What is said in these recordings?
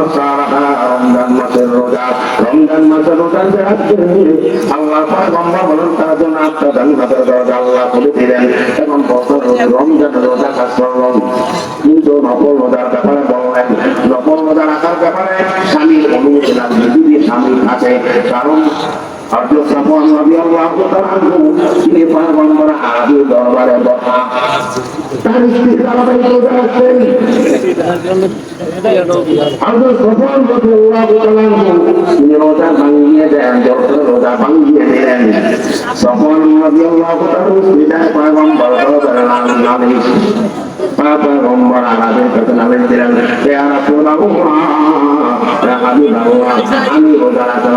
রমজান মাসের রোজা রমজান মাসের রোজা যে আল্লাহ পয়গম্বর বলেন তার জন্য আপনার জান্নাতের দরজা আল্লাহ খুলে দিলেন এবং বছর রমজান রোজা কাজ করলাম কিন্তু নকল রোজার ব্যাপারে বললেন নকল রোজা রাখার ব্যাপারে স্বামীর অনুমতি লাগবে যদি স্বামী থাকে। কারণ হযরত সাফওয়ান রাদিয়াল্লাহু তাআলা আনহু তিনি পয়গম্বর আদির দরবারে বসা তার স্ত্রী তারাবাই রোজা রাখতেন হযরত সাফওয়ান রাদিয়াল্লাহু তাআলা আনহু তিনি রোজা ভাঙিয়ে দেন যত রোজা ভাঙিয়ে দিলেন সাফওয়ান রাদিয়াল্লাহু তাআলা স্ত্রী পয়গম্বর দরবারে নালিশ পয়গম্বর আলাদের কাছে নালিশ দিলেন ইয়া রাসূলুল্লাহ ইয়া হাবিবাল্লাহ আমি রোজা রাখার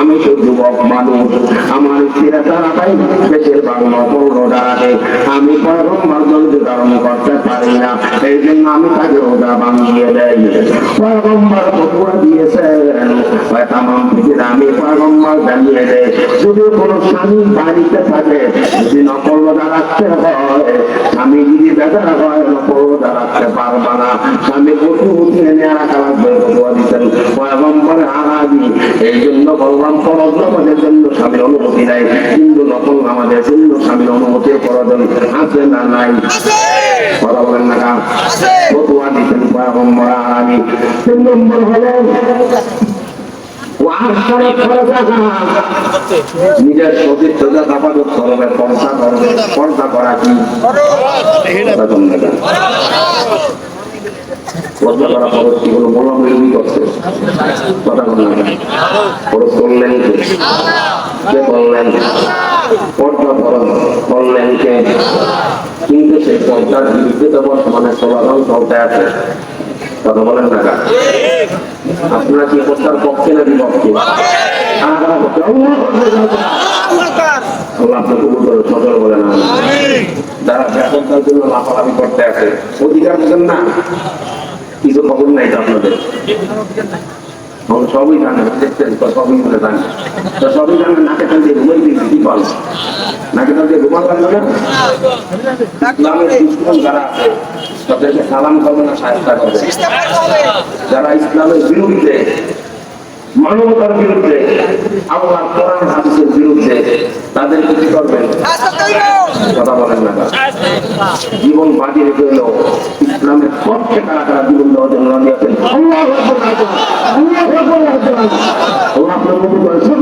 আমি তো যুবক মানুষ আমার স্ত্রীরা তারা পাই বেশিরভাগ নকল রোজা রাখে আমি পয়গম্বর যদি ধারণ করতে পারি না, এই জন্য আমি তাকে রোজা ভাঙিয়ে দেয় পয়গম্বর ফতুয়া দিয়েছেন পৃথিবীর আমি পয়গম্বর জানিয়ে দেয়, যদি কোনো স্বামী বাড়িতে থাকে, যদি নকল রাখতে হয়, স্বামী যদি বেজার হয়, নকল রাখতে পারবা না। স্বামী কঠু উঠিয়ে নিয়ে রাখা লাগবে ফতুয়া দিতেন পয়গম্বর আগামী এই জন্য বললাম ফরজ নামাজের জন্য স্বামীর অনুমতি নাই। কিন্তু নকল নামাজের জন্য স্বামীর অনুমতি প্রয়োজন। আছে না নাই? কথা বলেন আগামী তিন নম্বর পর্দা করা কি? না কেন? করা খরচ কি? না কিন্তু সেই পর্দার বিরুদ্ধে তো বর্তমানে সমাধান চলতে আছে। কথা বলেন না আপনারা কি পর্দার পক্ষে না বিপক্ষে? আল্লাহু আপনাকে করে সজল বলেন, আমিন। যারা জন্য লাফালাফি করতে আছে, অধিকার বুঝেন না। কিছু খবর নাই তো আপনাদের? সবই জানে দেখছেন তো সবই বলে জানে। তো সবই জানে নাকে টান দিয়ে ঘুমাই দিয়ে কি পাল নাকে টান দিয়ে ঘুমাল লাগবে ইসলামের দুশ্মন যারা তাদেরকে সালাম করবে না সাহায্য করবে। যারা ইসলামের বিরুদ্ধে মানবতার বিরুদ্ধে আল্লাহ কোরআন হাদিসের বিরুদ্ধে তাদেরকে কি করবেন কথা বলেন না। জীবন বাজি রেখে হলো ইসলামের পক্ষে তারা আল্লাহ আপনার মতো করেছে